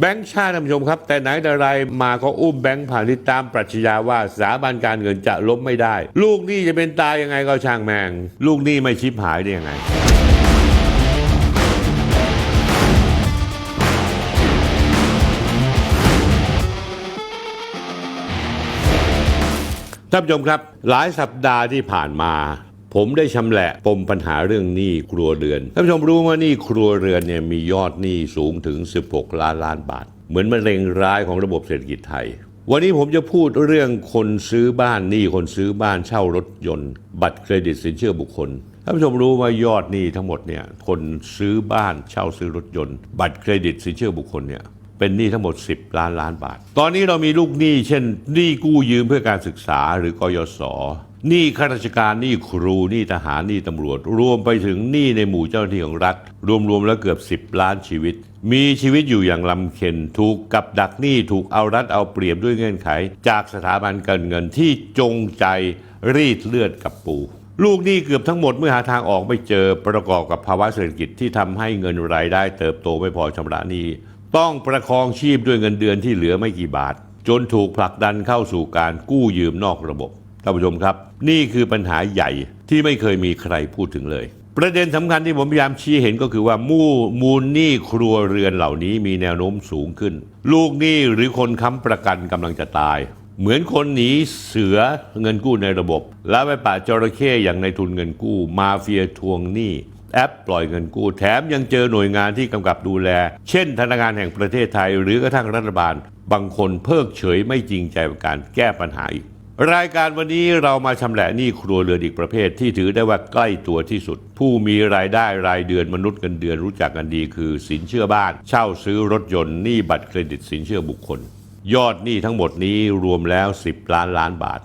แบงค์ชาติท่านผู้ชมครับ แต่ไหนแต่ไรมาก็อุ้มแบงค์พาณิชย์ตามปรัชญาว่าสถาบันการเงินจะล้มไม่ได้ ลูกหนี้จะเป็นตายยังไงก็ช่างแมง ลูกหนี้ไม่ชิบหายได้ยังไงท่านผู้ชมครับ หลายสัปดาห์ที่ผ่านมา ผมได้ชำแหละปมปัญหาเรื่องหนี้ครัวเรือนท่านผู้ชมรู้ว่าหนี้ครัวเรือนเนี่ยมียอดหนี้สูงถึง 16 ล้านล้านบาท เหมือนมะเร็งร้ายของระบบเศรษฐกิจไทย วันนี้ผมจะพูดเรื่องคนซื้อบ้านหนี้คนซื้อบ้านเช่ารถยนต์ บัตรเครดิตสินเชื่อบุคคลท่านผู้ชมรู้ว่ายอดหนี้ทั้งหมดเนี่ยคนซื้อบ้านเช่าซื้อรถยนต์ บัตรเครดิตสินเชื่อบุคคลเนี่ยเป็นหนี้ทั้งหมด 10 ล้านล้านบาท ตอนนี้เรามีลูกหนี้เช่นหนี้กู้ยืมเพื่อการศึกษาหรือกยศ หนี้ข้าราชการหนี้ครูหนี้ทหารหนี้ตำรวจ รวมไปถึงหนี้ในหมู่เจ้าหน้าที่ของรัฐ รวมๆแล้วเกือบ 10 ล้านชีวิต มีชีวิตอยู่อย่างลำเค็ญถูกกับดักหนี้ถูกเอารัดเอาเปรียบด้วยเงื่อนไข จากสถาบันการเงินที่จงใจรีดเลือดกับปู ลูกหนี้เกือบทั้งหมดเมื่อหาทางออกไม่เจอประกอบกับภาวะเศรษฐกิจที่ทำให้เงินรายได้เติบโตไม่พอชำระหนี้ต้องประคองชีพด้วยเงินเดือนที่เหลือไม่กี่บาท จนถูกผลักดันเข้าสู่การกู้ยืมนอกระบบ ท่านผู้ชมครับ นี่คือปัญหาใหญ่ที่ไม่เคยมีใครพูดถึงเลย ประเด็นสำคัญที่ผมพยายามชี้เห็นก็คือว่ามู่มูลหนี้ครัวเรือนเหล่านี้มีแนวโน้มสูงขึ้น ลูกหนี้หรือคนค้ำประกันกำลังจะตาย เหมือนคนหนีเสือเงินกู้ในระบบ แล้วไปป่าจระเข้อย่างในทุนเงินกู้ มาเฟียทวงหนี้แอปปล่อยเงินกู้แถมยังเจอหน่วยงานที่กำกับดูแล เช่น ธนาคารแห่งประเทศไทย หรือกระทั่งรัฐบาล บางคนเพิกเฉยไม่จริงใจกับการแก้ปัญหาอีก รายการวันนี้เรามาชำแหละหนี้ครัวเรือนอีกประเภทที่ถือได้ว่าใกล้ตัวที่สุด ผู้มีรายได้รายเดือนมนุษย์เงินเดือนรู้จักกันดีคือ สินเชื่อบ้าน เช่าซื้อรถยนต์หนี้บัตรเครดิตสินเชื่อบุคคล ยอดหนี้ทั้งหมดนี้รวมแล้ว 10 ล้านล้านบาท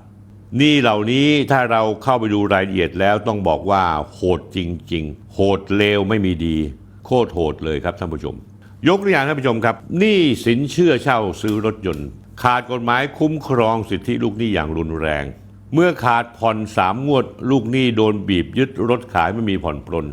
หนี่เหล่านี้ถ้าเราเข้าไปดูรายละเอียดแล้วต้องบอกว่าโหดจริง ๆ โหดเลวไม่มีดี โคตรโหดเลยครับท่านผู้ชม ยกตัวอย่างท่านผู้ชมครับหนี้สินเชื่อเช่าซื้อรถยนต์ ขาดกฎหมายคุ้มครองสิทธิลูกหนี้อย่างรุนแรง เมื่อขาดผ่อนสามงวด ลูกหนี้โดนบีบยึดรถขายไม่มีผ่อนปลน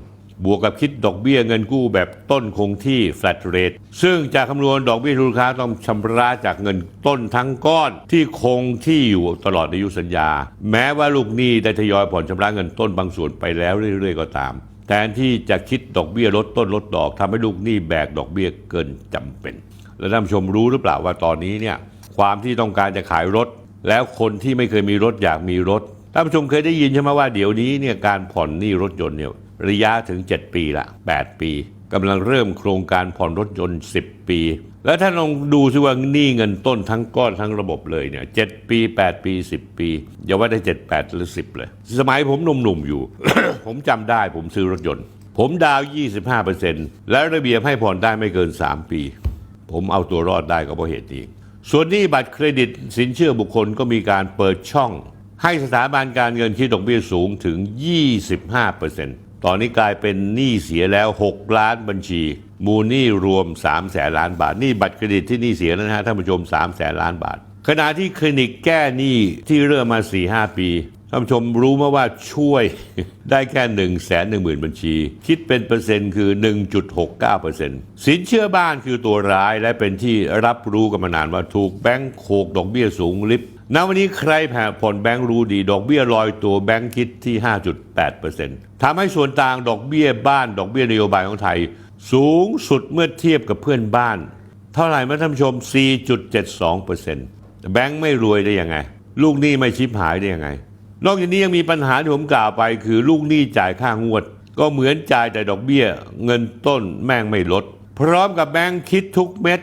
บวกกับคิดดอกเบี้ยเงินกู้แบบต้นคงที่ flat rate ซึ่งจะคำนวณดอกเบี้ยลูกค้าต้องชำระจากเงินต้นทั้งก้อนที่คงที่อยู่ตลอดอายุสัญญา แม้ว่าลูกหนี้ได้ทยอยผ่อนชำระเงินต้นบางส่วนไปแล้วเรื่อยๆก็ตาม แทนที่จะคิดดอกเบี้ยลดต้นลดดอกทำให้ลูกหนี้แบกดอกเบี้ยเกินจำเป็น แล้วท่านผู้ชมรู้หรือเปล่าว่าตอนนี้เนี่ย ความที่ต้องการจะขายรถ แล้วคนที่ไม่เคยมีรถอยากมีรถท่านผู้ชมเคยได้ยินใช่ไหมว่าเดี๋ยวนี้เนี่ยการผ่อนหนี้รถยนต์เนี่ยระยะถึง 7 ปีละ 8 ปีกำลังเริ่มโครงการผ่อนรถยนต์ 10 ปี แล้วถ้านลองดูซิว่าหนี้เงินต้นทั้งก้อนทั้งระบบเลยเนี่ยเปี 8 ปี 10 ปี อย่าว่าได้ 7 8 หรือ 10 เลย สมัยผมหนุ่มๆอยู่ ผมจำได้ผมซื้อรถยนต์ ผมดาวน์25%และระเบียบให้ผ่อนได้ไม่เกิน 3 ปี ผมเอาตัวรอดได้ก็เพราะเหตุนี้ ส่วนหนี้บัตรเครดิตสินเชื่อบุคคลก็มีการเปิดช่อง ให้สถาบันการเงินคิดดอกเบี้ยสูงถึง 25%ตอนนี้กลายเป็นหนี้เสียแล้ว 6 ล้านบัญชี มูลหนี้รวม 3 แสนล้านบาทหนี้บัตรเครดิตที่หนี้เสียแล้นะฮะท่านผู้ชม3 แสนล้านบาท ขณะที่คลินิกแก้หนี้ที่เริ่มมา 4-5 ปี ท่านผู้ชมรู้มาว่าช่วยได้แค่1นึ่งแสนหนึ่งหมื่นบัญชี คิดเป็นเปอร์เซ็นต์คือ 1.69เปอร์เซ็นต์สินเชื่อบ้านคือตัวร้ายและเป็นที่รับรู้กันมานานว่าถูกแบงค์โขกดอกเบี้ยสูงลิบณวันนี้ใครแผ่ผ่อนแบงค์รู้ดี ดอกเบี้ยลอยตัวแบงค์คิดที่ 5.8เปอร์เซ็นต์ทำให้ส่วนต่างดอกเบี้ยบ้าน ดอกเบี้ยนโยบายของไทย สูงสุดเมื่อเทียบกับเพื่อนบ้าน เท่าไหร่มาท่านผู้ชม 4.72เปอร์เซ็นต์แบงค์ไม่รวยได้ยังไง ลูกหนี้ไม่ชิบหายได้ยังไง นอกจากนี้ยังมีปัญหาที่ผมกล่าวไป คือลูกหนี้จ่ายค่างวด ก็เหมือนจ่ายแต่ดอกเบี้ย เงินต้นแม่งไม่ลด พร้อมกับแบงค์คิดทุกเม็ด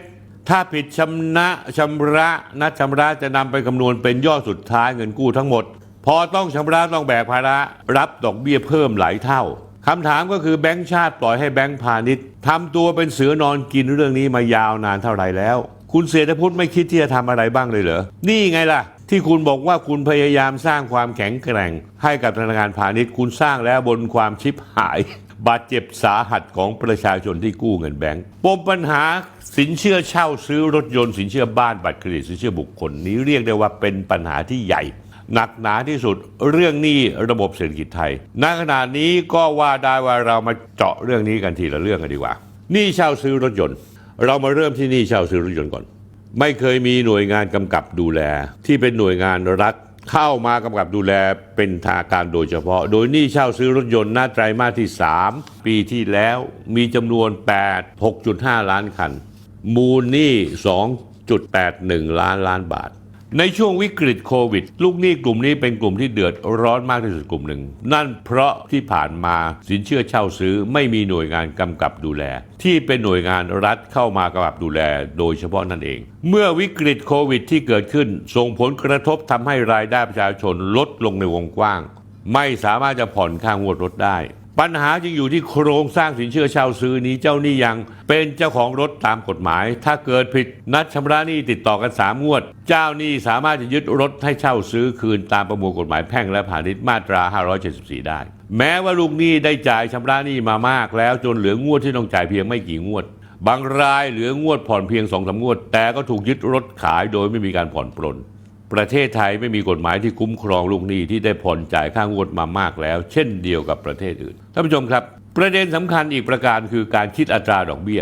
ถ้าผิดชำนะชำระนัดชำระจะนำไปคำนวณเป็นยอดสุดท้ายเงินกู้ทั้งหมด พอต้องชำระต้องแบกภาระรับดอกเบี้ยเพิ่มหลายเท่าคำถามก็คือแบงค์ชาติปล่อยให้แบงค์พาณิชย์ทำตัวเป็นเสือนอนกินเรื่องนี้มายาวนานเท่าไหร่แล้ว คุณเศรษฐพุทธไม่คิดที่จะทำอะไรบ้างเลยเหรอนี่ไงล่ะ ที่คุณบอกว่าคุณพยายามสร้างความแข็งแกร่ง ให้กับธนาคารพาณิชย์คุณสร้างแล้วบนความชิบหาย บาดเจ็บสาหัสของประชาชนที่กู้เงินแบงก์ปมปัญหาสินเชื่อเช่าซื้อรถยนต์สินเชื่อบ้านบัตรเครดิตสินเชื่อบุคคลนี้เรียกได้ว่าเป็นปัญหาที่ใหญ่ หนักหนาที่สุดเรื่องนี้ระบบเศรษฐกิจไทยณขณะนี้ก็ว่าได้ว่าเรามาเจาะเรื่องนี้กันทีละเรื่องกันดีกว่านี้เช่าซื้อรถยนต์ เรามาเริ่มที่นี่เช่าซื้อรถยนต์ก่อน ไม่เคยมีหน่วยงานกำกับดูแล ที่เป็นหน่วยงานรัฐเข้ามากำกับดูแลเป็นทางการโดยเฉพาะ โดยหนี้เช่าซื้อรถยนต์หน้าไตรมาสที่ 3 ปีที่แล้วมีจำนวน 8 6.5 ล้านคัน มูลหนี้2.81 ล้านล้านบาท ในช่วงวิกฤตโควิด ลูกหนี้กลุ่มนี้เป็นกลุ่มที่เดือดร้อนมากที่สุดกลุ่มหนึ่ง นั่นเพราะที่ผ่านมาสินเชื่อเช่าซื้อไม่มีหน่วยงานกำกับดูแล ที่เป็นหน่วยงานรัฐเข้ามากำกับดูแลโดยเฉพาะนั่นเอง เมื่อวิกฤตโควิดที่เกิดขึ้น ส่งผลกระทบทำให้รายได้ประชาชนลดลงในวงกว้าง ไม่สามารถจะผ่อนค่างวดรถได้ ปัญหาจึงอยู่ที่โครงสร้างสินเชื่อเช่าซื้อนี้เจ้าหนี้ยังเป็นเจ้าของรถตามกฎหมาย ถ้าเกิดผิดนัดชำระหนี้ติดต่อกัน3งวด เจ้าหนี้สามารถจะยึดรถให้เช่าซื้อคืนตามประมวลกฎหมายแพ่งและพาณิชย์มาตรา 574 ได้ แม้ว่าลูกหนี้ได้จ่ายชำระหนี้มามากแล้วจนเหลืองวดที่ต้องจ่ายเพียงไม่กี่งวด บางรายเหลืองวดผ่อนเพียงสองสามงวด แต่ก็ถูกยึดรถขายโดยไม่มีการผ่อนปลน ประเทศไทยไม่มีกฎหมายที่คุ้มครองลูกหนี้ที่ได้ผ่อนจ่ายค่างวดมามากแล้ว เช่นเดียวกับประเทศอื่นท่านผู้ชมครับ ประเด็นสำคัญอีกประการคือการคิดอัตราดอกเบี้ย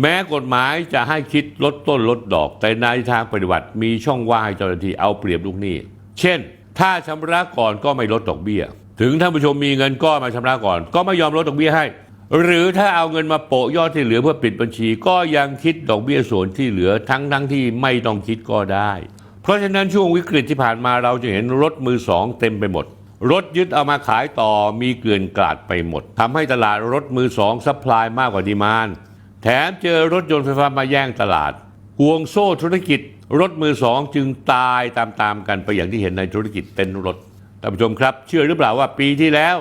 แม้กฎหมายจะให้คิดลดต้นลดดอก แต่ในทางปฏิบัติมีช่องว่างให้เจ้าหน้าที่เอาเปรียบลูกหนี้ เช่น ถ้าชำระก่อนก็ไม่ลดดอกเบี้ย ถึงท่านผู้ชมมีเงินก้อนมาชำระก่อน ก็ไม่ยอมลดดอกเบี้ยให้ หรือถ้าเอาเงินมาโปะยอดที่เหลือเพื่อปิดบัญชี ก็ยังคิดดอกเบี้ยส่วนที่เหลือทั้งทั้งที่ไม่ต้องคิดก็ได้ เพราะฉะนั้นช่วงวิกฤตที่ผ่านมาเราจะเห็นรถมือสองเต็มไปหมด รถยึดเอามาขายต่อมีเกลื่อนกลาดไปหมดทำให้ตลาดรถมือสองซัพพลายมากกว่าดีมานแถมเจอรถยนต์ไฟฟ้ามาแย่งตลาดห่วงโซ่ธุรกิจ รถมือสองจึงตายตามๆกันไปอย่างที่เห็นในธุรกิจเต็นท์รถท่านผู้ชมครับ เชื่อหรือเปล่าว่าปีที่แล้ว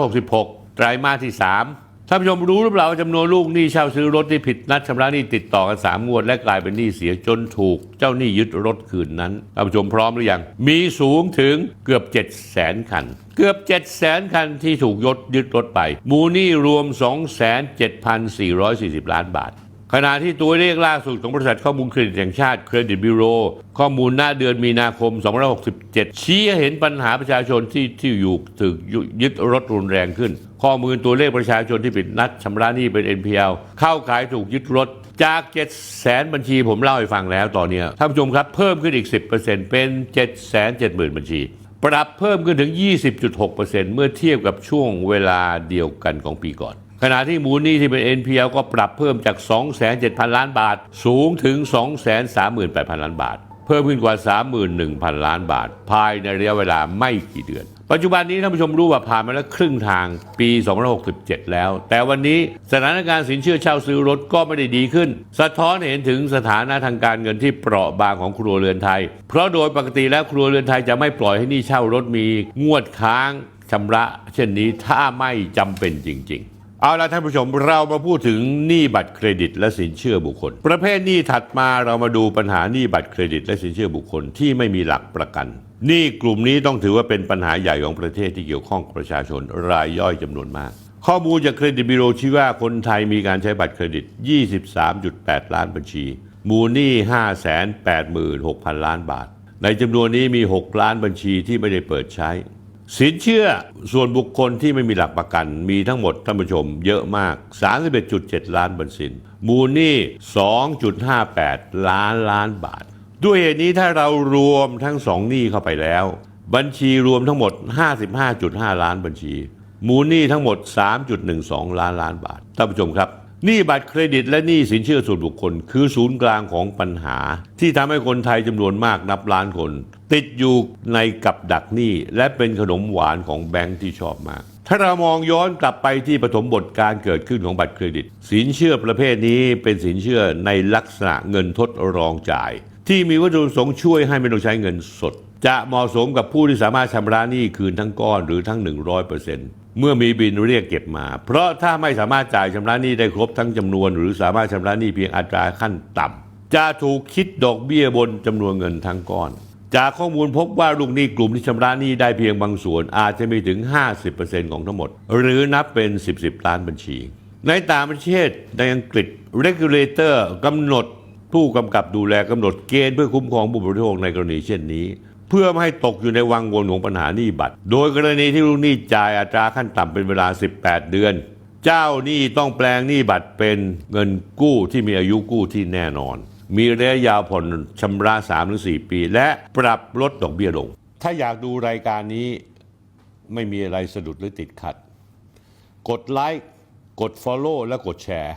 2566 ไตรมาสที่ 3 ท่านผู้ชมรู้หรือเปล่าว่าจำนวนลูกหนี้เช่าซื้อรถที่ผิดนัดชำระหนี้ติดต่อกัน3งวด และกลายเป็นหนี้เสียจนถูก เจ้าหนี้ยึดรถคืนนั้นท่านผู้ชมพร้อมหรือยัง มีสูงถึงเกือบ 7 0 0 0 0 0 คัน เกือบ 7 0 0 0 0 0 คันที่ถูกยดยึดรถไป มูลหนี้รวม 27,440 ล้านบาทขณะที่ตัวเลขล่าสุดของบริษัทข้อมูลเครดิตแห่งชาติเครดิตบิโรข้อมูลหน้าเดือนมีนาคม 2567 ชี้ให้เห็นปัญหาประชาชนที่ที่อยู่ถูกยึดรถรุนแรงขึ้น ข้อมูลตัวเลขประชาชนที่ปิดนัดชำระหนี้เป็น NPL เข้าขายถูกยึดรถจาก 7 0 0แสนบัญชีผมเล่าให้ฟังแล้วตอนเนี้ยท่านผู้ชมครับเพิ่มขึ้นอีก 10%เป็น 7 7 0 0 0 0 บัญชี ปรับเพิ่มขึ้นถึง 20.6%เมื่อเทียบกับช่วงเวลาเดียวกันของปีก่อน ขณะที่มูลนี้ที่เป็น NPL ก็ปรับเพิ่มจาก 2,700ล้านบาท สูงถึง 238,000 ล้านบาท เพิ่มขึ้นกว่า 31,000 ล้านบาท ภายในระยะเวลาไม่กี่เดือน ปัจจุบันนี้ท่านผู้ชมรู้ว่าผ่านมาแล้วครึ่งทางปี 2567 แล้ว แต่วันนี้สถานการณ์สินเชื่อเช่าซื้อรถก็ไม่ได้ดีขึ้น สะท้อนให้เห็นถึงสถานะทางการเงินที่เปราะบางของครัวเรือนไทย เพราะโดยปกติแล้วครัวเรือนไทยจะไม่ปล่อยให้หนี้เช่ารถมีงวดค้างชำระ เช่นนี้ถ้าไม่จำเป็นจริง ๆเอาละท่านผู้ชมเรามาพูดถึงหนี้บัตรเครดิตและสินเชื่อบุคคล ประเภทหนี้ถัดมาเรามาดูปัญหาหนี้บัตรเครดิตและสินเชื่อบุคคลที่ไม่มีหลักประกัน นี้กลุ่มนี้ต้องถือว่าเป็นปัญหาใหญ่ของประเทศที่เกี่ยวข้องกับประชาชนรายย่อยจำนวนมาก ข้อมูลจากเครดิตบิโรชี้ว่าคนไทยมีการใช้บัตรเครดิต 23.8 ล้านบัญชี มูลหนี้ 586,000 ล้านบาท ในจำนวนนี้มี 6 ล้านบัญชีที่ไม่ได้เปิดใช้ สินเชื่อส่วนบุคคลที่ไม่มีหลักประกัน มีทั้งหมดท่านผู้ชมเยอะมาก 31.7 ล้านบัญชีมูลหนี้ 2.58 ล้านล้านบาท ด้วยเหตุนี้ถ้าเรารวมทั้งสองหนี้เข้าไปแล้ว บัญชีรวมทั้งหมด 55.5 ล้านบัญชี มูลหนี้ทั้งหมด 3.12 ล้านล้านบาทท่านผู้ชมครับหนี้บัตรเครดิตและหนี้สินเชื่อส่วนบุคคล คือศูนย์กลางของปัญหา ที่ทำให้คนไทยจำนวนมากนับล้านคน ติดอยู่ในกับดักหนี้ และเป็นขนมหวานของแบงค์ที่ชอบมาก ถ้าเรามองย้อนกลับไปที่ปฐมบทการเกิดขึ้นของบัตรเครดิต สินเชื่อประเภทนี้เป็นสินเชื่อในลักษณะเงินทดรองจ่าย ที่มีวัตถุประสงค์ช่วยให้ไม่ต้องใช้เงินสด จะเหมาะสมกับผู้ที่สามารถชำระหนี้คืนทั้งก้อนหรือทั้ง 100%เมื่อมีบินเรียกเก็บมา เพราะถ้าไม่สามารถจ่ายชำระหนี้ได้ครบทั้งจำนวน หรือสามารถชำระหนี้เพียงอัตราขั้นต่ำจะถูกคิดดอกเบี้ยบนจำนวนเงินทั้งก้อน จากข้อมูลพบว่าลูกหนี้กลุ่มที่ชำระหนี้ได้เพียงบางส่วนอาจจะมีถึง 50%ของทั้งหมด หรือนับเป็น 10 10 ล้านบัญชี ในต่างประเทศในอังกฤษ regulator กำหนด ผู้กำกับดูแลกำหนดเกณฑ์เพื่อคุ้มครองผู้บริโภคในกรณีเช่นนี้ เพื่อไม่ให้ตกอยู่ในวังวนของปัญหาหนี้บัตร โดยกรณีที่ลูกหนี้จ่ายอัตราขั้นต่ำเป็นเวลา 18 เดือน เจ้าหนี้ต้องแปลงหนี้บัตรเป็นเงินกู้ที่มีอายุกู้ที่แน่นอน มีระยะยาวผ่อนชำระ3-4 ปี และปรับลดดอกเบี้ยลง ถ้าอยากดูรายการนี้ไม่มีอะไรสะดุดหรือติดขัด กดไลค์กด Follow และกดแชร์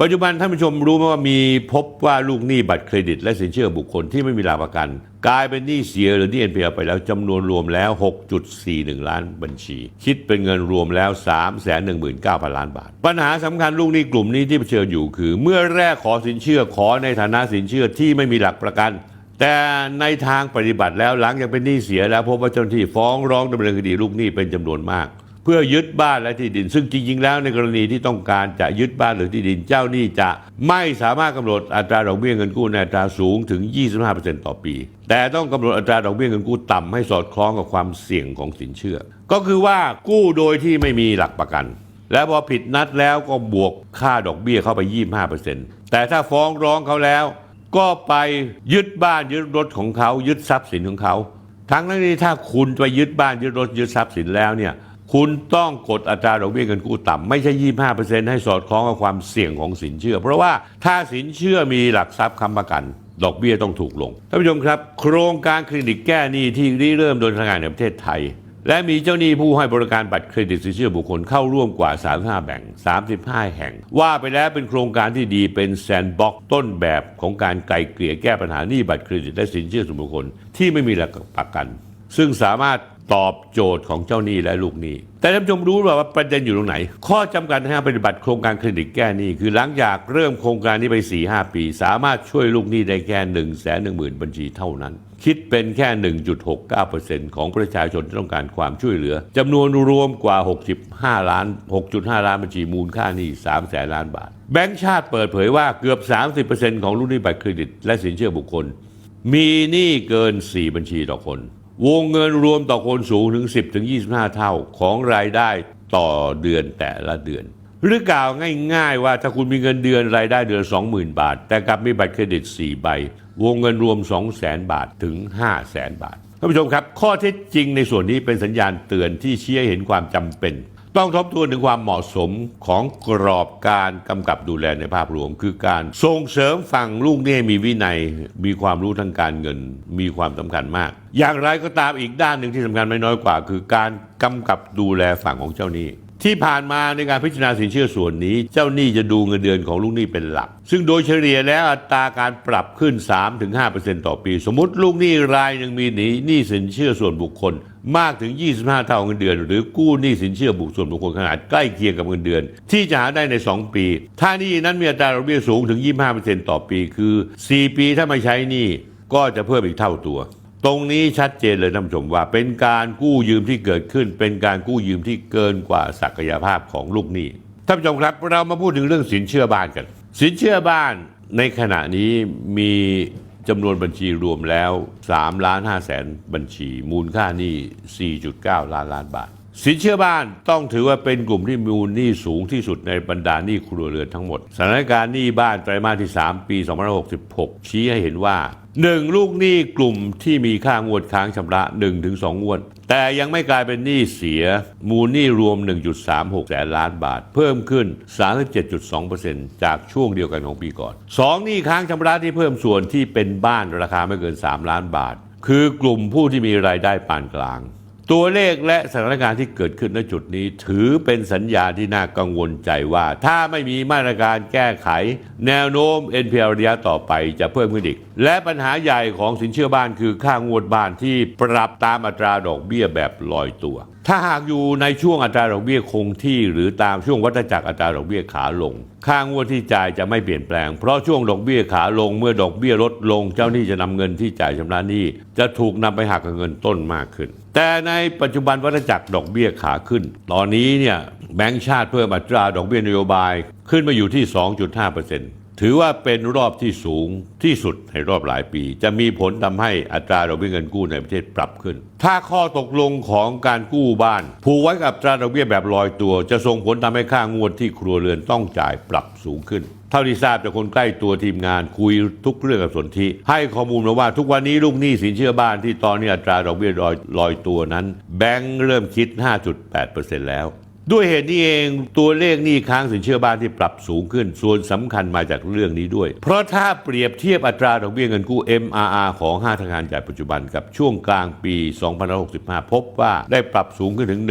ปัจจุบันท่านผู้ชมรู้ไหมว่ามีพบว่าลูกหนี้บัตรเครดิต และสินเชื่อบุคคลที่ไม่มีหลักประกัน กลายเป็นหนี้เสียหรือหนี้ NPL ไปแล้วจำนวนรวมแล้ว 6.41 ล้านบัญชี คิดเป็นเงินรวมแล้ว 319,000 ล้านบาท ปัญหาสำคัญลูกหนี้กลุ่มนี้ที่เผชิญอยู่คือ เมื่อแรกขอสินเชื่อขอในฐานะสินเชื่อที่ไม่มีหลักประกันแต่ในทางปฏิบัติแล้วหลังจากเป็นหนี้เสียแล้วพบว่าเจ้าหน้าที่ฟ้องร้องดำเนินคดีลูกหนี้เป็นจำนวนมาก เพื่อยึดบ้านและที่ดิน ซึ่งจริง ๆ แล้วในกรณีที่ต้องการจะยึดบ้านหรือที่ดินเจ้าหนี้จะไม่สามารถกำหนดอัตราดอกเบี้ยเงินกู้ในอัตราสูงถึง 25%ต่อปี แต่ต้องกำหนดอัตราดอกเบี้ยเงินกู้ต่ำให้สอดคล้องกับความเสี่ยงของสินเชื่อ ก็คือว่ากู้โดยที่ไม่มีหลักประกัน แล้วพอผิดนัดแล้วก็บวกค่าดอกเบี้ยเข้าไป 25%แต่ถ้าฟ้องร้องเขาแล้ว ก็ไปยึดบ้านยึดรถของเขายึดทรัพย์สินของเขา ทั้งนั้นนี้ถ้าคุณไปยึดบ้านยึดรถยึดทรัพย์สินแล้วเนี่ย คุณต้องกดอัตราดอกเบี้ยเงินกู้ต่ำไม่ใช่ 25%ให้สอดคล้องกับความเสี่ยงของสินเชื่อ เพราะว่าถ้าสินเชื่อมีหลักทรัพย์ค้ำประกัน ดอกเบี้ยต้องถูกลงท่านผู้ชมครับ โครงการเครดิตแก้หนี้ที่ริเริ่มโดยธนาคารแห่งประเทศไทย และมีเจ้าหนี้ผู้ให้บริการบัตรเครดิตสินเชื่อบุคคลเข้าร่วมกว่า 35 แบ่ง 35 แห่ง ว่าไปแล้วเป็นโครงการที่ดีเป็นแซนด์บ็อกต้นแบบของการไกลเกลี่ยแก้ปัญหาหนี้บัตรเครดิตและสินเชื่อส่วนบุคคลที่ไม่มีหลักประกัน ซึ่งสามารถ ตอบโจทย์ของเจ้าหนี้และลูกหนี้ แต่ท่านผู้ชมรู้หรือว่าประเด็นอยู่ตรงไหน ข้อจำกัดในการปฏิบัติโครงการเครดิตแก้หนี้คือหลังจากเริ่มโครงการนี้ไป 4-5 ปี สามารถช่วยลูกหนี้ได้แค่1นึ่งแสนหนึ่งหมื่นบัญชีเท่านั้น คิดเป็นแค่ 1.69%ของประชาชนที่ต้องการความช่วยเหลือจำนวนรวมกว่า 65 ล้าน 6.5 ล้านบัญชีมูลค่าหนี้3แสนล้านบาท แบงก์ชาติเปิดเผยว่าเกือบ 30%ของลูกหนี้บัตรเครดิต และสินเชื่อบุคคล มีหนี้เกิน 4 บัญชีต่อคน วงเงินรวมต่อคนสูงถึง 10ถึง25 เท่าของรายได้ต่อเดือนแต่ละเดือน หรือกล่าวง่ายๆ ว่าถ้าคุณมีเงินเดือนรายได้เดือน 20,000 บาท แต่กลับมีบัตรเครดิต 4 ใบ วงเงินรวม 200,000 บาทถึง 500,000 บาทท่านผู้ชมครับ ข้อเท็จจริงในส่วนนี้เป็นสัญญาณเตือนที่ชี้ให้เห็นความจำเป็น ต้องทบทวนถึงความเหมาะสมของกรอบการกำกับดูแลในภาพรวม คือการส่งเสริมฝั่งลูกหนี้มีวินัย มีความรู้ทางการเงิน มีความสำคัญมาก อย่างไรก็ตามอีกด้านหนึ่งที่สำคัญไม่น้อยกว่า คือการกำกับดูแลฝั่งของเจ้าหนี้ ที่ผ่านมาในการพิจารณาสินเชื่อส่วนนี้ เจ้าหนี้จะดูเงินเดือนของลูกหนี้เป็นหลัก ซึ่งโดยเฉลี่ยแล้วอัตราการปรับขึ้น 3-5%ต่อปี สมมติลูกหนี้รายหนึ่งมีหนี้หนี้สินเชื่อส่วนบุคคล มากถึง 25 เท่าเงินเดือน หรือกู้หนี้สินเชื่อบุคส่วนบุคคลขนาดใกล้เคียงกับเงินเดือน ที่จะหาได้ใน 2 ปี ถ้าหนี้นั้นมีอัตราดอกเบี้ยสูงถึง 25%ต่อปี คือ 4 ปีถ้าไม่ใช้หนี้ก็จะเพิ่มอีกเท่าตัว ตรงนี้ชัดเจนเลยท่านผู้ชมว่า เป็นการกู้ยืมที่เกิดขึ้น เป็นการกู้ยืมที่เกินกว่าศักยภาพของลูกหนี้ท่านผู้ชมครับเรามาพูดถึงเรื่องสินเชื่อบ้านกัน สินเชื่อบ้านในขณะนี้มีจำนวนบัญชีรวมแล้ว3ล้าน5แสนบัญชี มูลค่าหนี้ 4.9 ล้านล้านบาท สินเชื่อบ้านต้องถือว่าเป็นกลุ่มที่มีมูลหนี้สูงที่สุดในบรรดาหนี้ครัวเรือนทั้งหมดสถานการณ์หนี้บ้านไตรมาสที่ 3 ปี 2566 ชี้ให้เห็นว่า 1. ลูกหนี้กลุ่มที่มีค่างวดค้างชำระ1-2งวด แต่ยังไม่กลายเป็นหนี้เสีย มูลหนี้รวม 1.36 แสนล้านบาท เพิ่มขึ้น 37.2%จากช่วงเดียวกันของปีก่อน 2. หนี้ค้างชำระที่เพิ่มส่วนที่เป็นบ้านราคาไม่เกิน 3 ล้านบาท คือกลุ่มผู้ที่มีรายได้ปานกลาง ตัวเลขและสถานการณ์ที่เกิดขึ้นณจุดนี้ ถือเป็นสัญญาณที่น่ากังวลใจว่า ถ้าไม่มีมาตรการแก้ไข แนวโน้ม NPL ระยะต่อไปจะเพิ่มขึ้นอีกและปัญหาใหญ่ของสินเชื่อบ้านคือค่างวดบ้านที่ปรับตามอัตราดอกเบี้ยแบบลอยตัว ถ้าหากอยู่ในช่วงอัตราดอกเบี้ยคงที่ หรือตามช่วงวัฏจักรอัตราดอกเบี้ยขาลง ค่างวดที่จ่ายจะไม่เปลี่ยนแปลง เพราะช่วงดอกเบี้ยขาลงเมื่อดอกเบี้ยลดลง เจ้าหนี้จะนำเงินที่จ่ายชำระหนี้ จะถูกนำไปหักกับเงินต้นมากขึ้น แต่ในปัจจุบันวัฏจักรดอกเบี้ยขาขึ้น ตอนนี้เนี่ยแบงก์ชาติเพิ่มอัตราดอกเบี้ยนโยบาย ขึ้นมาอยู่ที่ 2.5%ถ ถือว่าเป็นรอบที่สูงที่สุดในรอบหลายปี จะมีผลทำให้อัตราดอกเบี้ยเงินกู้ในประเทศปรับขึ้น ถ้าข้อตกลงของการกู้บ้านผูกไว้กับอัตราดอกเบี้ยแบบลอยตัว จะส่งผลทำให้ค่างวดที่ครัวเรือนต้องจ่ายปรับสูงขึ้นเท่าที่ทราบจากคนใกล้ตัวทีมงานคุยทุกเรื่องกับสนธิให้ข้อมูลมาว่าทุกวันนี้ลูกหนี้สินเชื่อบ้านที่ตอนนี้อัตราดอกเบี้ยลอยลอยตัวนั้น แบงก์เริ่มคิด 5.8%แล้ว ด้วยเหตุนี้เองตัวเลขหนี้ค้างสินเชื่อบ้านที่ปรับสูงขึ้น ส่วนสำคัญมาจากเรื่องนี้ด้วย เพราะถ้าเปรียบเทียบอัตราดอกเบี้ยเงินกู้ MRR ของ 5 ธนาคารใหญ่ปัจจุบันกับช่วงกลางปี 2565 พบว่าได้ปรับสูงขึ้นถึง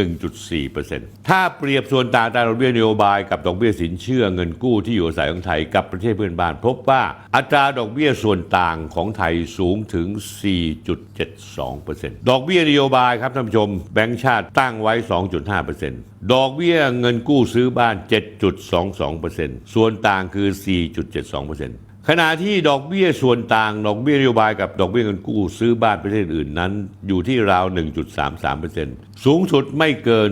1.4%ถ้าเปรียบส่วนต่างอัตราดอกเบี้ยนโยบายกับดอกเบี้ยสินเชื่อเงินกู้ที่อยู่อาศัยของไทยกับประเทศเพื่อนบ้าน พบว่าอัตราดอกเบี้ยส่วนต่างของไทยสูงถึง 4.72%ดอกเบี้ยนโยบายครับท่านผู้ชมแบงก์ชาติตั้งไว้ 2.5% ดอกเบี้ยเงินกู้ซื้อบ้าน 7.22%ส่วนต่างคือ 4.72%ขณะที่ดอกเบี้ยส่วนต่างดอกเบี้ยนโยบายกับดอกเบี้ยเงินกู้ซื้อบ้านประเทศอื่นนั้น อยู่ที่ราว 1.33%สูงสุดไม่เกิน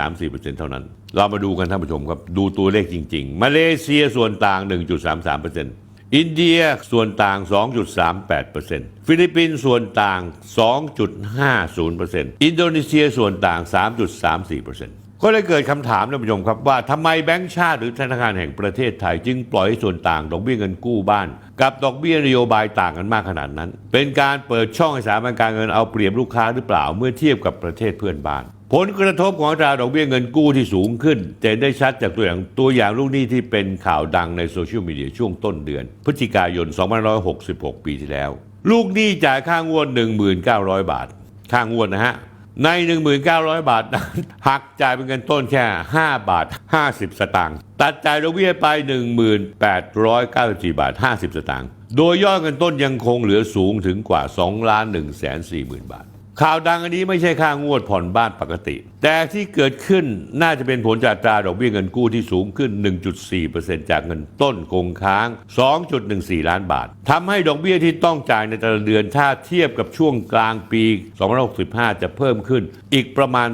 3.34%เท่านั้น เรามาดูกันท่านผู้ชมครับ ดูตัวเลขจริง ๆ มาเลเซียส่วนต่าง 1.33%อินเดียส่วนต่าง 2.38%ฟิลิปปินส์ส่วนต่าง 2.50%อินโดนีเซียส่วนต่าง 3.34% ก็เลยเกิดคำถามท่านผู้ชมครับว่าทำไมแบงก์ชาติหรือธนาคารแห่งประเทศไทย จึงปล่อยให้ส่วนต่างดอกเบี้ยเงินกู้บ้าน กับดอกเบี้ยนโยบายต่างกันมากขนาดนั้น เป็นการเปิดช่องให้สถาบันการเงินเอาเปรียบลูกค้าหรือเปล่าเมื่อเทียบกับประเทศเพื่อนบ้าน ผลกระทบของอัตราดอกเบี้ยเงินกู้ที่สูงขึ้นจะได้ชัดจากตัวอย่างตัวอย่างลูกหนี้ที่เป็นข่าวดังในโซเชียลมีเดียช่วงต้นเดือน พฤศจิกายน 2566 ปีที่แล้ว ลูกหนี้จ่ายค่างวด 1,900 บาท ค่างวดนะฮะ ใน 1,900 บาทนั้นหักจ่ายเป็นเงินต้นแค่ 5 บาท 50 สตางค์ตัดจ่ายดอกเบี้ยไป 1,894 บาท 50 สตางค์โดยยอดเงินต้นยังคงเหลือสูงถึงกว่า2ล้าน1แสน4หมื่นบาท ข่าวดังอันนี้ไม่ใช่ค่างวดผ่อนบ้านปกติ แต่ที่เกิดขึ้นน่าจะเป็นผลจากตราดอกเบี้ยเงินกู้ที่สูงขึ้น 1.4%จากเงินต้นคงค้าง 2.14 ล้านบาททำให้ดอกเบี้ยที่ต้องจ่ายในแต่ละเดือนถ้าเทียบกับช่วงกลางปี 2565 จะเพิ่มขึ้น อีกประมาณ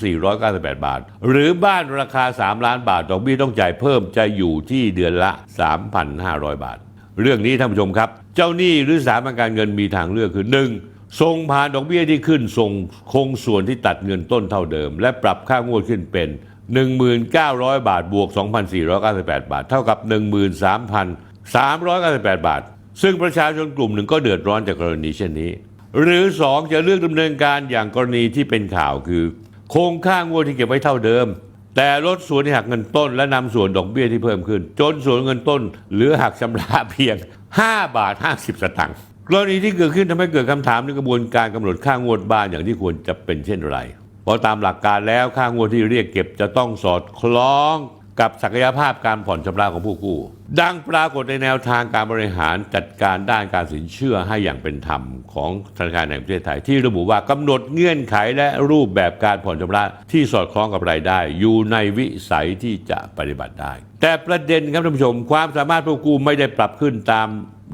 2,498 บาท หรือบ้านราคา 3 ล้านบาท ดอกเบี้ยต้องจ่ายเพิ่มจะอยู่ที่เดือนละ 3,500 บาท เรื่องนี้ท่านผู้ชมครับ เจ้าหนี้หรือสถาบันการเงินมีทางเลือกคือ 1. ส่งผ่านดอกเบี้ยที่ขึ้นส่งคงส่วนที่ตัดเงินต้นเท่าเดิม และปรับค่างวดขึ้นเป็น 1,900 บาทบวก 2,498 บาท เท่ากับ 13,398 บาท ซึ่งประชาชนกลุ่มหนึ่งก็เดือดร้อนจากกรณีเช่นนี้ หรือ 2 จะเลือกดำเนินการอย่างกรณีที่เป็นข่าวคือ คงค่างวดที่เก็บไว้เท่าเดิม แต่ลดส่วนที่หักเงินต้น และนำส่วนดอกเบี้ยที่เพิ่มขึ้น จนส่วนเงินต้นเหลือหักชำระเพียง 5 บาท 50 สตางค์ กรณีที่เกิดขึ้นทำให้เกิดคำถามในกระบวนการกำหนดค่างวดบ้านอย่างที่ควรจะเป็นเช่นไร เพราะตามหลักการแล้วค่างวดที่เรียกเก็บจะต้องสอดคล้องกับศักยภาพการผ่อนชำระของผู้กู้ ดังปรากฏในแนวทางการบริหารจัดการด้านการสินเชื่อให้อย่างเป็นธรรมของธนาคารแห่งประเทศไทย ที่ระบุว่ากำหนดเงื่อนไขและรูปแบบการผ่อนชำระที่สอดคล้องกับรายได้ อยู่ในวิสัยที่จะปฏิบัติได้ แต่ประเด็นครับท่านผู้ชมความสามารถผู้กู้ไม่ได้ปรับขึ้นตาม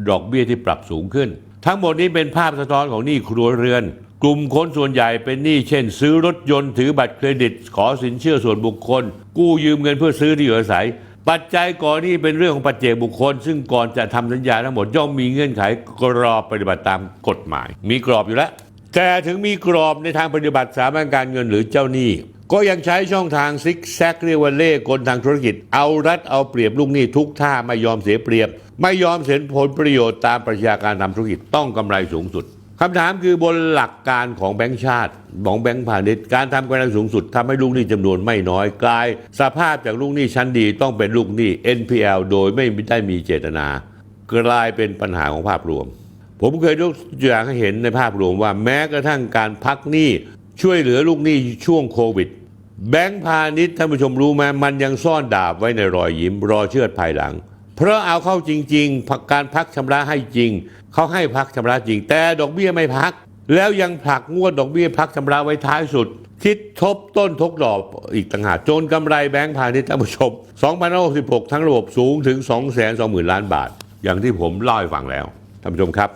ดอกเบี้ยที่ปรับสูงขึ้น ทั้งหมดนี้เป็นภาพสะท้อนของหนี้ครัวเรือน กลุ่มคนส่วนใหญ่เป็นหนี้เช่น ซื้อรถยนต์ถือบัตรเครดิต ขอสินเชื่อส่วนบุคคล กู้ยืมเงินเพื่อซื้อที่อยู่อาศัย ปัจจัยก่อนหนี้เป็นเรื่องของปัจเจกบุคคล ซึ่งก่อนจะทำสัญญาทั้งหมดย่อมมีเงื่อนไขกรอบปฏิบัติตามกฎหมาย มีกรอบอยู่แล้วแต่ถึงมีกรอบในทางปฏิบัติสาบันการเงินหรือเจ้าหนี้ ก็ยังใช้ช่องทางซิกแซกเรียกว่าเล่กลทางธุรกิจ เอารัดเอาเปรียบลูกหนี้ทุกท่าไม่ยอมเสียเปรียบ ไม่ยอมเสียผลประโยชน์ตามปรัชาการทำธุรกิจต้องกำไรสูงสุดคำถามคือบนหลักการของแบงก์ชาติของแบงก์พาณิชย์การทำกำไรสูงสุดทำให้ลูกหนี้จำนวนไม่น้อยกลาย สภาพจากลูกหนี้ชั้นดีต้องเป็นลูกหนี้ NPL โดยไม่ได้มีเจตนา กลายเป็นปัญหาของภาพรวม ผมเคยยกตัวอย่างให้เห็นในภาพรวมว่าแม้กระทั่งการพักหนี้ช่วยเหลือลูกหนี้ช่วงโควิด แบงก์พาณิชย์ท่านผู้ชมรู้ไหมมันยังซ่อนดาบไว้ในรอยยิ้ม รอเชือดภายหลัง เพราะเอาเข้าจริงๆการพักชำระให้จริง เขาให้พักชำระจริง แต่ดอกเบี้ยไม่พัก แล้วยังผลักงวดดอกเบี้ยพักชำระไว้ท้ายสุด คิดทบต้นทบดอกอีกต่างหากจนกำไรแบงก์พาณิชย์ท่านผู้ชม2066 ทั้งระบบสูงถึง 220,000 ล้านบาท อย่างที่ผมเล่าให้ฟังแล้วท่านผู้ชมครับ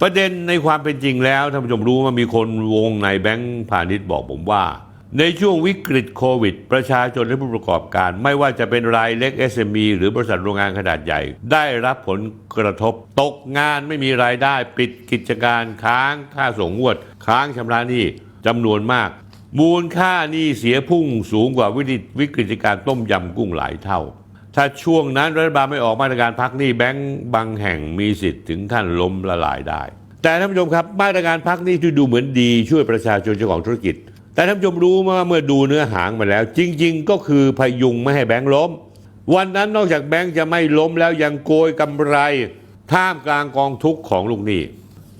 ประเด็นในความเป็นจริงแล้วท่านผู้ชมรู้ว่ามีคนวงในแบงก์พาณิชย์บอกผมว่า ในช่วงวิกฤตโควิด ประชาชนและผู้ประกอบการ ไม่ว่าจะเป็นรายเล็ก SME หรือบริษัทโรงงานขนาดใหญ่ ได้รับผลกระทบ ตกงานไม่มีรายได้ปิดกิจการค้างค่าส่งงวด ค้างชำระหนี้จำนวนมาก มูลค่าหนี้เสียพุ่งสูงกว่าวิกฤตวิกฤตการต้มยำกุ้งหลายเท่า ถ้าช่วงนั้นรัฐบาลไม่ออกมาตรการพักหนี้แบงก์บางแห่งมีสิทธิ์ถึงขั้นล้มละลายได้ แต่ท่านผู้ชมครับมาตรการพักหนี้ที่ดูเหมือนดีช่วยประชาชนเจ้าของธุรกิจ แต่ท่านผู้ชมรู้มว่าเมื่อดูเนื้อหางมาแล้ว จริง ๆ ก็คือพยุงไม่ให้แบงก์ล้ม วันนั้นนอกจากแบงก์จะไม่ล้มแล้วยังโกยกำไรท่ามกลางกองทุกข์ของลูกหนี้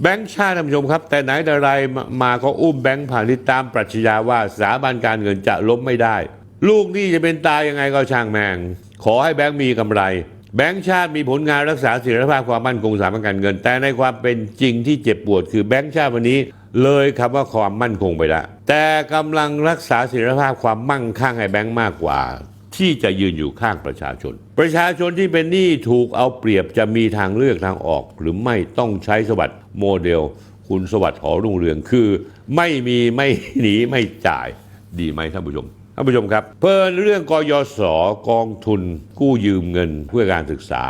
แบงก์ชาติท่านผู้ชมครับ แต่ไหนแต่ไรมามาก็อุ้มแบงก์พาณิชย์ตามปรัชญาว่าสถาบันการเงินจะล้มไม่ได้ ลูกหนี้จะเป็นตายยังไงก็ช่างแมง ขอให้แบงก์มีกำไร แบงก์ชาติมีผลงานรักษาเสถียรภาพความมั่นคงสถาบันการเงิน แต่ในความเป็นจริงที่เจ็บปวด คือแบงก์ชาติวันนี้ เลยคำว่าความมั่นคงไปแล้ว แต่กำลังรักษาเสถียรภาพความมั่งคั่งให้แบงก์มากกว่า ที่จะยืนอยู่ข้างประชาชน ประชาชนที่เป็นหนี้ถูกเอาเปรียบจะมีทางเลือกทางออก หรือไม่ต้องใช้สวัสดิ์โมเดล คุณสวัสดิ์หอรุ่งเรืองคือ ไม่มีไม่หนีไม่จ่ายดีไหมท่านผู้ชมท่านผู้ชมครับ เพิ่นเรื่องกยศกองทุนกู้ยืมเงินเพื่อการศึกษา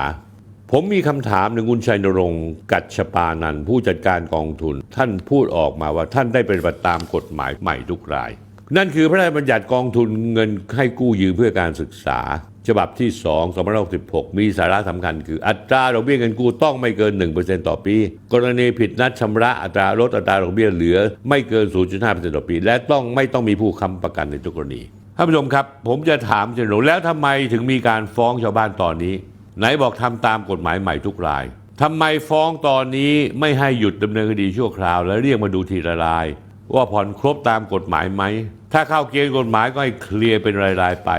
ผมมีคำถามหนึ่งคุณชัยนรงค์กัจปานันผู้จัดการกองทุน ท่านพูดออกมาว่าท่านได้ปฏิบัติตามกฎหมายใหม่ทุกราย นั่นคือพระราชบัญญัติกองทุนเงินให้กู้ยืมเพื่อการศึกษา ฉบับที่ 2 2566 มีสาระสำคัญคืออัตราดอกเบี้ยเงินกู้ต้องไม่เกิน 1%ต่อปี กรณีผิดนัดชำระอัตราลดอัตราดอกเบี้ยเหลือไม่เกิน 0.5%ต่อปี และต้องไม่ต้องมีผู้ค้ำประกันในทุกกรณีท่านผู้ชมครับ ผมจะถามเจนหลแล้วทำไมถึงมีการฟ้องชาวบ้านตอนนี้ ไหนบอกทำตามกฎหมายใหม่ทุกรายทำไมฟ้องตอนนี้ไม่ให้หยุดดำเนินคดีชั่วคราว แล้วเรียกมาดูทีละราย ว่าผ่อนครบตามกฎหมายไหม ถ้าเข้าเกณฑ์กฎหมายก็ให้เคลียร์เป็นราย ๆ ไป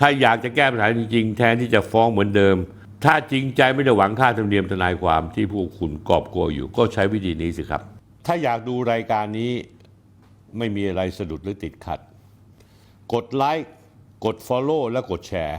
ถ้าอยากจะแก้ปัญหาจริง ๆ แทนที่จะฟ้องเหมือนเดิม ถ้าจริงใจไม่ได้หวังค่าธรรมเนียมทนายความที่ผู้คุณกอบกลัวอยู่ ก็ใช้วิธีนี้สิครับ ถ้าอยากดูรายการนี้ไม่มีอะไรสะดุดหรือติดขัด กดไลค์กด Follow และกดแชร์